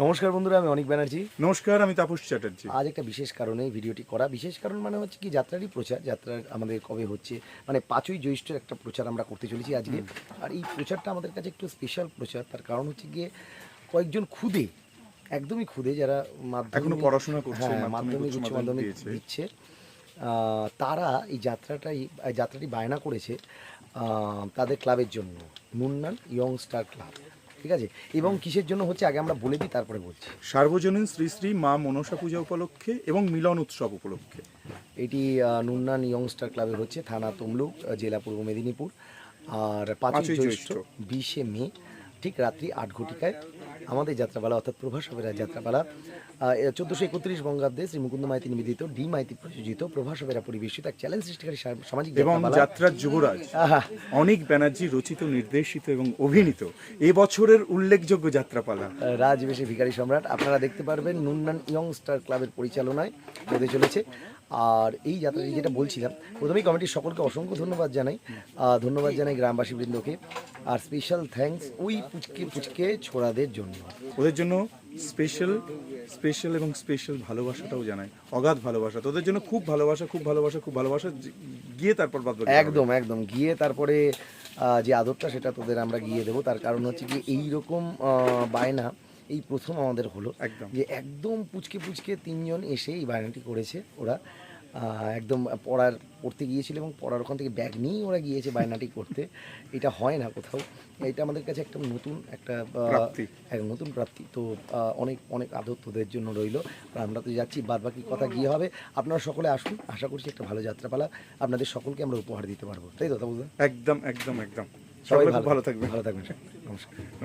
নমস্কার বন্ধুরা আমি অনিক ব্যানার্জি। নমস্কার আমি তাপস চ্যাটার্জি। আজ একটা বিশেষ কারণে ভিডিওটি করা বিশেষ কারণ মানে হচ্ছে কি যাত্রারই প্রচার যাত্রার আমাদের কবে হচ্ছে মানে পাঁচই জ্যৈষ্ঠের একটা প্রচার আমরা করতে চলেছি আজকে। আর এই প্রচারটা আমাদের কাছে একটু স্পেশাল প্রচার তার কারণ হচ্ছে গিয়ে কয়েকজন খুদে একদমই খুদে যারা মাধ্যমিক এখনও পড়াশোনা করছে, হ্যাঁ, মাধ্যমিক, উচ্চ মাধ্যমিক দিচ্ছে। তারা এই যাত্রাটাই যাত্রাটি বায়না করেছে তাদের ক্লাবের জন্য মুন্নান ইয়ং স্টার ক্লাব। ঠিক আছে? এবং কিসের জন্য হচ্ছে আগে আমরা বলে দিই তারপরে বলছি। সার্বজনীন শ্রী শ্রী মা মনসা পূজা উপলক্ষে এবং মিলন উৎসব উপলক্ষে। এটি আহ, নুন্নান ইয়ংস্টার ক্লাবে হচ্ছে থানা তমলুক জেলা পূর্ব মেদিনীপুর। আর পাঁচই জ্যৈষ্ঠ। বিশে মে ঠিক রাত্রি আট ঘটিকায় আমাদের যাত্রাপালা অর্থাৎ প্রভাস সবেরা যাত্রাপালা চোদ্দোশো একত্রিশ বঙ্গাব্দে শ্রী মুকুন্দ মাইতি নিবেদিত ডি মাইতি প্রযোজিত প্রভাস সবেরা পরিবেশিত এক চ্যালেঞ্জ সৃষ্টিকারী সামাজিক এবং যাত্রার যুবরাজ অনেক ব্যানার্জি রচিত নির্দেশিত এবং অভিনীত এবছরের উল্লেখযোগ্য যাত্রাপালা। রাজবেশে ভিখারি সম্রাট আপনারা দেখতে পারবেন নুন্নান ইয়ংস্টার ক্লাবের পরিচালনায় হতে চলেছে। আর এই যাত্রাটি যেটা বলছিলাম প্রথমেই কমিটির সকলকে অসংখ্য ধন্যবাদ জানাই। আহ, ধন্যবাদ জানাই গ্রামবাসী বৃন্দকে আর স্পেশাল থ্যাঙ্কস ওই পুচকে পুচকে ছোড়াদের জন্য। ওদের জন্য স্পেশাল স্পেশাল এবং স্পেশাল ভালোবাসাটাও জানাই অগাধ ভালোবাসা। তোদের জন্য খুব ভালোবাসা খুব ভালোবাসা খুব ভালোবাসা। গিয়ে তারপর বাদ একদম একদম। গিয়ে তারপরে যে আদরটা সেটা তোদের আমরা গিয়ে দেবো। তার কারণ হচ্ছে কি এইরকম বায়না এই প্রথম আমাদের হলো। একদম। যে একদম পুচকে পুচকে তিনজন এসে এই বায়নাটি করেছে ওরা। একদম পড়ার পড়তে গিয়েছিল এবং পড়ার ওখান থেকে ব্যাগ নিয়েই ওরা গিয়েছে বায়নাটি করতে। এটা হয় না কোথাও। এটা আমাদের কাছে একটা নতুন একটা এক নতুন প্রাপ্তি। তো অনেক অনেক আদর তোদের জন্য রইল। আর আমরা তো যাচ্ছি বাদ বাকি কথা গিয়ে হবে। আপনারা সকলে আসুন। আশা করছি একটা ভালো যাত্রাপালা। আপনাদের সকলকে আমরা উপহার দিতে পারব। তাই তো তা বুঝলেন একদম একদম একদম। সবাই সবাই ভালো থাকবে ভালো থাকবেন নমস্কার।